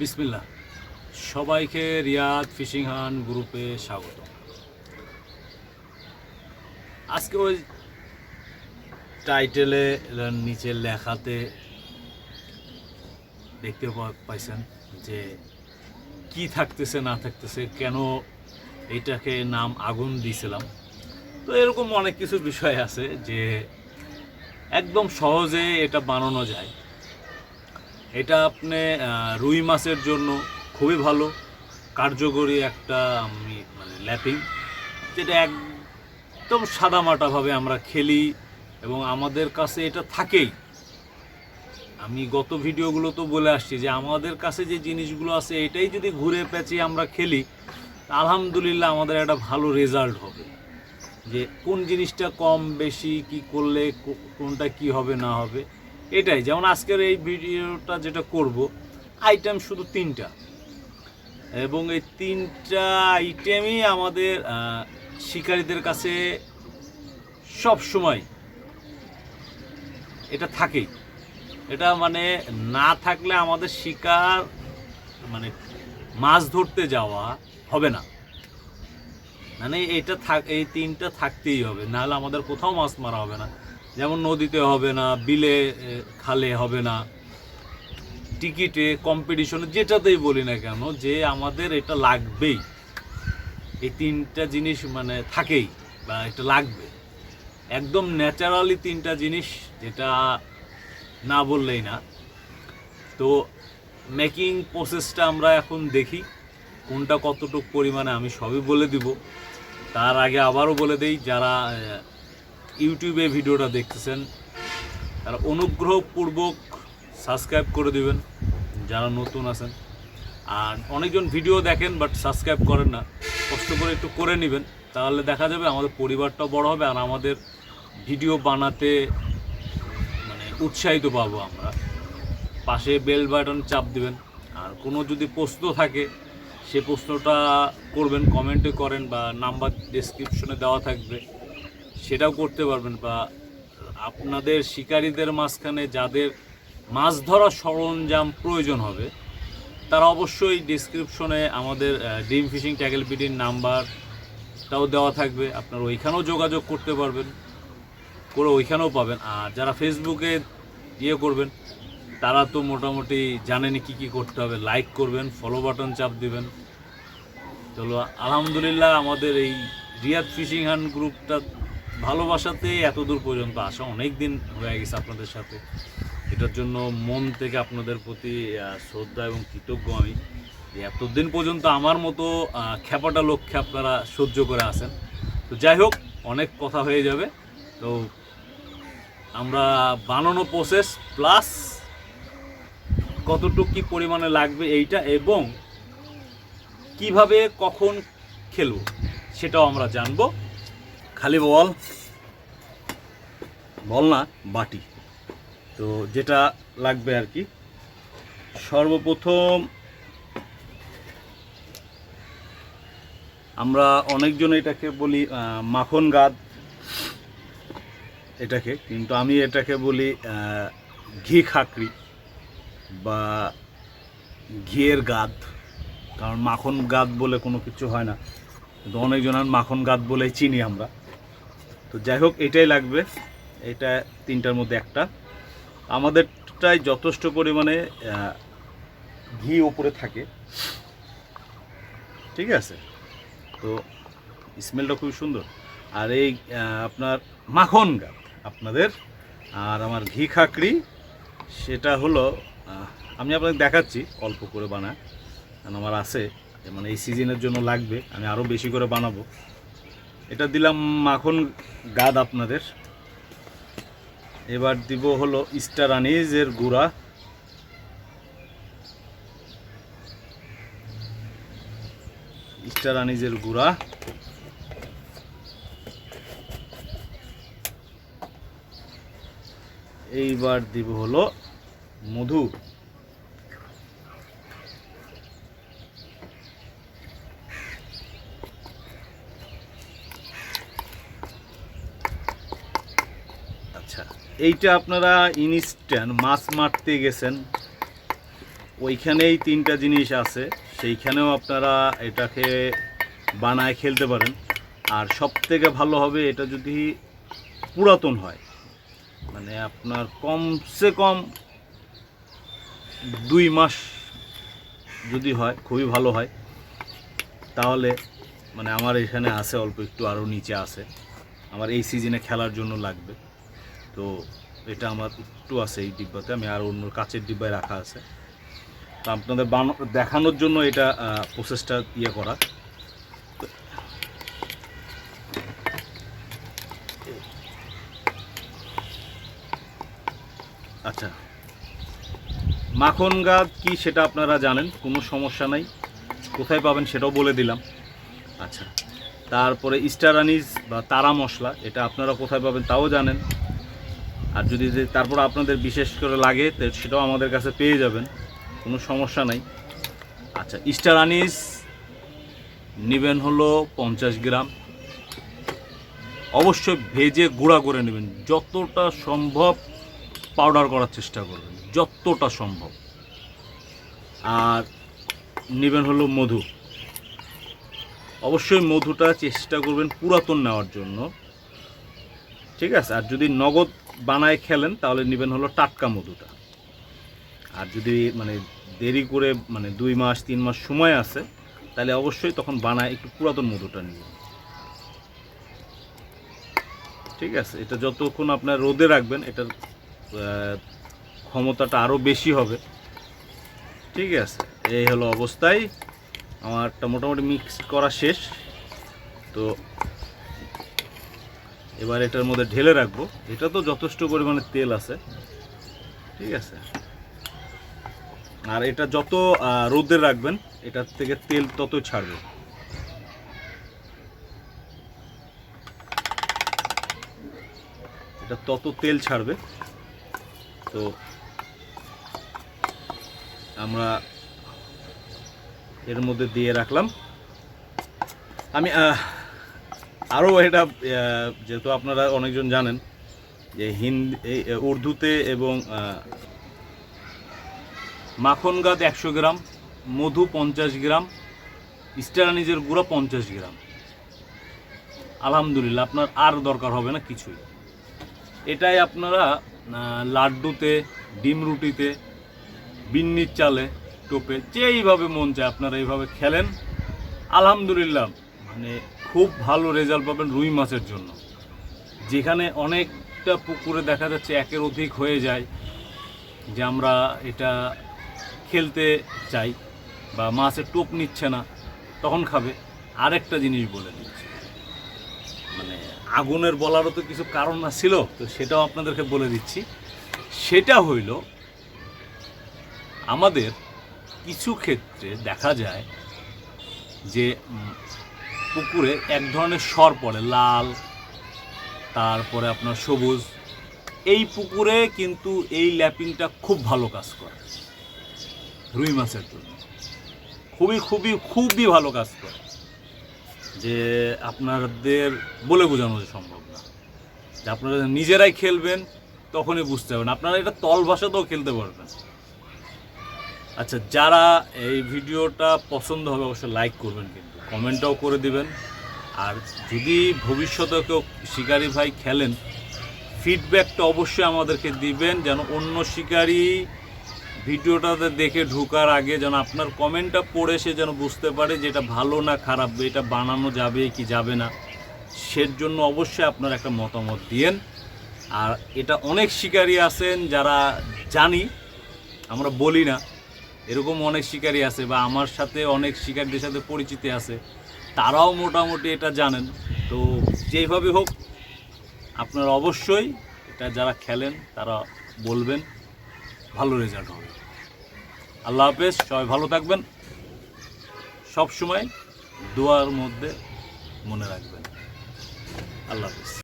বিসমিল্লা সবাইকে রিয়াদ ফিশিং হান গ্রুপে স্বাগত। আজকে ওই টাইটেলে নিচে লেখাতে দেখতে পাইছেন যে কি থাকতেছে, না থাকতেছে, কেন এইটাকে নাম আগুন দিয়েছিলাম। তো এরকম অনেক কিছু বিষয় আছে যে একদম সহজে এটা বানানো যায়। এটা আপনি রুই মাছের জন্য খুবই ভালো, কার্যকরী একটা আমি মানে ল্যাপিং, যেটা একদম সাদামাটাভাবে আমরা খেলি এবং আমাদের কাছে এটা থাকেই। আমি গত ভিডিওগুলো তো বলে আসছি যে আমাদের কাছে যে জিনিসগুলো আছে, এটাই যদি ঘুরে পেঁচিয়ে আমরা খেলি, আলহামদুলিল্লাহ আমাদের একটা ভালো রেজাল্ট হবে। যে কোন জিনিসটা কম, বেশি, কি করলে কোনটা কি হবে, না হবে। এটাই, যেমন আজকের এই ভিডিওটা যেটা করব আইটেম শুধু তিনটা। এবং এই তিনটা আইটেমই আমাদের শিকারীদের কাছে সব সময় এটা থাকেই। এটা মানে না থাকলে আমাদের শিকার মানে মাছ ধরতে যাওয়া হবে না। মানে এটা থাক এই তিনটা থাকতেই হবে, নাহলে আমাদের কোথাও মাছ মারা হবে না। যেমন নদীতে হবে না, বিলে খালে হবে না। টিকিটে কম্পিটিশনে যেটাতেই বলি না কেন, যে আমাদের এটা লাগবেই। এই তিনটা জিনিস মানে থাকেই, বা এটা লাগবে। একদম ন্যাচারালি তিনটা জিনিস, যেটা না বললেই না। তো মেকিং প্রসেসটা আমরা এখন দেখি, কোনটা কতটুকু পরিমাণে আমি সবই বলে দিব। তার আগে আবারও বলে দেই, যারা ইউটিউবে ভিডিওটা দেখতেছেন, তারা অনুগ্রহপূর্বক সাবস্ক্রাইব করে দিবেন, যারা নতুন আছেন। আর অনেকজন ভিডিও দেখেন বাট সাবস্ক্রাইব করেন না। কষ্ট করে একটু করে নেবেন, তাহলে দেখা যাবে আমাদের পরিবারটাও বড় হবে, আর আমাদের ভিডিও বানাতে মানে উৎসাহিত পাবো আমরা। পাশে বেল বাটন চাপ দিবেন, আর কোনো যদি প্রশ্ন থাকে, সে প্রশ্নটা করবেন কমেন্টে করেন, বা নাম্বার ডেসক্রিপশনে দেওয়া থাকবে। সেটাও করতে পারবেন বা আপনাদের শিকারীদের মাঝখানে যাদের মাছ ধরা সরঞ্জাম প্রয়োজন হবে, তারা অবশ্যই ডিসক্রিপশনে আমাদের ডিম ফিশিং ট্যাগেল পিডির নাম্বারটাও দেওয়া থাকবে। আপনারা ওইখানেও যোগাযোগ করতে পারবেন, করে ওইখানেও পাবেন। আর যারা ফেসবুকে ইয়ে করবেন, তারা তো মোটামুটি জানেনই কী কী করতে হবে। লাইক করবেন ফলো বাটন চাপ দিবেন। চলো, আলহামদুলিল্লাহ আমাদের এই রিয়াদ ফিশিং হ্যান্ড গ্রুপটা ভালোবাসাতে এত দূর পর্যন্ত আসা অনেক দিন হয়ে গেছে আপনাদের সাথে। এটার জন্য মন থেকে আপনাদের প্রতি শ্রদ্ধা এবং কৃতজ্ঞ আমি যে এতদিন পর্যন্ত আমার মতো খ্যাপাটা লক্ষ্যে আপনারা সহ্য করে আসেন তো যাই হোক, অনেক কথা হয়ে যাবে। তো আমরা বানানো প্রসেস প্লাস কতটুকু কী পরিমাণে লাগবে এইটা এবং কীভাবে কখন খেলব সেটাও আমরা জানব। খালি বল। বল না, বাটি। তো যেটা লাগবে আর কি। সর্বপ্রথম আমরা অনেকজন এটাকে বলি মাখন গাদ। এটাকে। কিন্তু আমি এটাকে বলি ঘি খাকরি বা ঘিয়ের গাদ। কারণ মাখন গাদ বলে কোনো কিছু হয় না। কিন্তু অনেকজন মাখন গাদ বলেই চিনি আমরা। তো যাই হোক, এটাই লাগবে। এটা তিনটার মধ্যে একটা। আমাদেরটাই যথেষ্ট পরিমাণে ঘি ওপরে থাকে। ঠিক আছে? তো স্মেলটা খুব সুন্দর। আর এই আপনার মাখন গাদ আপনাদের। আর আমার ঘি খাকড়ি, সেটা হলো আমি আপনাকে দেখাচ্ছি, অল্প করে বানা কারণ আমার আছে মানে এই সিজনের জন্য লাগবে। আমি আরও বেশি করে বানাবো। এটা দিলাম মাখন গাদ আপনাদের। এবার দিব হলো স্টার আনিজের গুঁড়া। স্টার আনিজের গুঁড়া। এইবার দিব হলো মধু আচ্ছা এইটা আপনারা ইনস্ট্যান্ট মাছ মারতে গেছেন, ওইখানেই তিনটা জিনিস আছে, সেইখানেও আপনারা এটাকে বানায় খেলতে পারেন। আর সব থেকে ভালো হবে এটা যদি পুরাতন হয় মানে আপনার কমসে কম দুই মাস যদি হয়, খুবই ভালো হয়, তাহলে মানে আমার এখানে আছে, অল্প একটু আরও নিচে আছে। আমার এই সিজনে খেলার জন্য লাগবে। তো এটা আমার একটু আছে এই ডিব্বাতে, আমি আর অন্য কাচের ডিব্বায় রাখা আছে। তো আপনাদের বানো, দেখানোর জন্য এটা প্রসেসটা ইয়ে করা। আচ্ছা। মাখন গাছ কি সেটা আপনারা জানেন, কোনো সমস্যা নাই। কোথায় পাবেন সেটাও বলে দিলাম। আচ্ছা। তারপরে স্টার আনিস বা তারা মশলা, এটা আপনারা কোথায় পাবেন তাও জানেন। আর যদি যে তারপর আপনাদের বিশেষ করে লাগে সেটাও আমাদের কাছে পেয়ে যাবেন। কোনো সমস্যা নাই। আচ্ছা স্টার আনিস নেবেন হলো পঞ্চাশ গ্রাম। অবশ্যই ভেজে গুঁড়া করে নেবেন। যতটা সম্ভব পাউডার করার চেষ্টা করবেন। যতটা সম্ভব। আর নেবেন হলো মধু। অবশ্যই মধুটা চেষ্টা করবেন পুরাতন নেওয়ার জন্য। ঠিক আছে? আর যদি নগদ বানায় খেলেন, তাহলে নেবেন হলো টাটকা মধুটা। আর যদি মানে দেরি করে মানে দুই মাস, তিন মাস সময় আছে, তাহলে অবশ্যই তখন বানায় একটু পুরাতন মধুটা নেবেন ঠিক আছে, এটা যতক্ষণ আপনার রোদে রাখবেন, এটার ক্ষমতাটা আরও বেশি হবে। ঠিক আছে, এই হলো অবস্থায়। আমারটা মোটামুটি মিক্স করা শেষ। তো এবার এটার মধ্যে ঢেলে রাখব। এটা তো যথেষ্ট পরিমাণে তেল আছে। ঠিক আছে? আর এটা যত রোদে রাখবেন, এটার থেকে তেল তত ছাড়বে। এটা তত তেল ছাড়বে। তো আমরা এর মধ্যে দিয়ে রাখলাম। আমি আরও এটা যেহেতু আপনারা অনেকজন জানেন যে হিন্দি উর্দুতে এবং মাখন গাছ একশো গ্রাম, মধু পঞ্চাশ গ্রাম স্টারানিজের গুঁড়া পঞ্চাশ গ্রাম। আলহামদুলিল্লাহ, আপনার আর দরকার হবে না কিছুই। এটাই আপনারা লাড্ডুতে, ডিম রুটিতে, বিন্নির চালে, টোপে, যেইভাবে মন চায় আপনারা এইভাবে খেলেন। আলহামদুলিল্লাহ। মানে খুব ভালো রেজাল্ট পাবেন রুই মাছের জন্য। যেখানে অনেকটা পুকুরে দেখা যাচ্ছে একের অধিক হয়ে যায়, যে আমরা এটা খেলতে চাই বা মাছের টোপ নিচ্ছে না, তখন খাবে। আরেকটা জিনিস বলে দিচ্ছি। মানে আগুনের বলারও তো কিছু কারণ না ছিল, তো সেটাও আপনাদেরকে বলে দিচ্ছি। সেটা হইল, আমাদের কিছু ক্ষেত্রে দেখা যায় যে পুকুরে এক ধরনের সর পড়ে, লাল, তারপরে আপনার সবুজ। এই পুকুরে কিন্তু এই ল্যাপিংটা খুব ভালো কাজ করে, রুই মাছের জন্য। খুবই খুবই খুবই ভালো কাজ করে, যে আপনাদের বলে বোঝানো সম্ভব না। যে আপনারা নিজেরাই খেলবেন, তখনই বুঝতে পারবেন। আপনারা এটা তল ভাষাতেও খেলতে পারবেন। আচ্ছা যারা এই ভিডিওটা পছন্দ হবে, অবশ্যই লাইক করবেন কিন্তু। কমেন্টটাও করে দিবেন। আর যদি ভবিষ্যতে কেউ শিকারি ভাই খেলেন ফিডব্যাকটা অবশ্যই আমাদেরকে দিবেন, যেন অন্য শিকারি ভিডিওটাতে দেখে ঢোকার আগে যেন আপনার কমেন্টটা পড়ে সে যেন বুঝতে পারে যে এটা ভালো না খারাপ, এটা বানানো যাবে কি যাবে না। সের জন্য অবশ্যই আপনার একটা মতামত দিয়েন। আর এটা অনেক শিকারী আছেন যারা জানি, আমরা বলি না এরকম অনেক শিকারী আছে বা আমার সাথে অনেক শিকারীদের সাথে পরিচিতি আছে, তারাও মোটামুটি এটা জানেন। তো যেইভাবে হোক, আপনারা অবশ্যই এটা যারা খেলেন, তারা বলবেন, ভালো রেজাল্ট হবে। আল্লাহ হাফেজ, সবাই ভালো থাকবেন। সব সময় দোয়ার মধ্যে মনে রাখবেন। আল্লাহ হাফেজ।